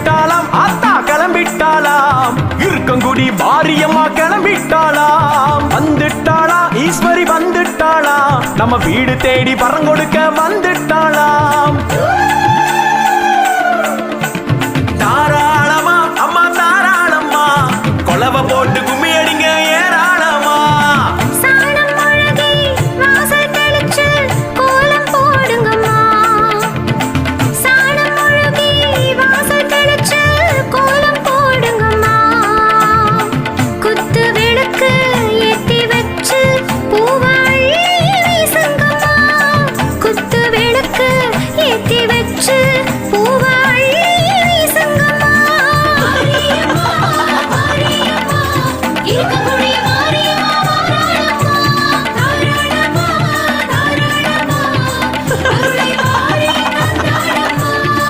கிளம்பிட்டாலாம் ஆத்தா கிளம்பிட்டாலாம். இருக்கங்குடி பாரியம்மா கிளம்பிட்டாலாம். வந்துட்டாளா ஈஸ்வரி வந்துட்டாளா. நம்ம வீடு தேடி பறங்கொடுக்க வந்துட்டாளா.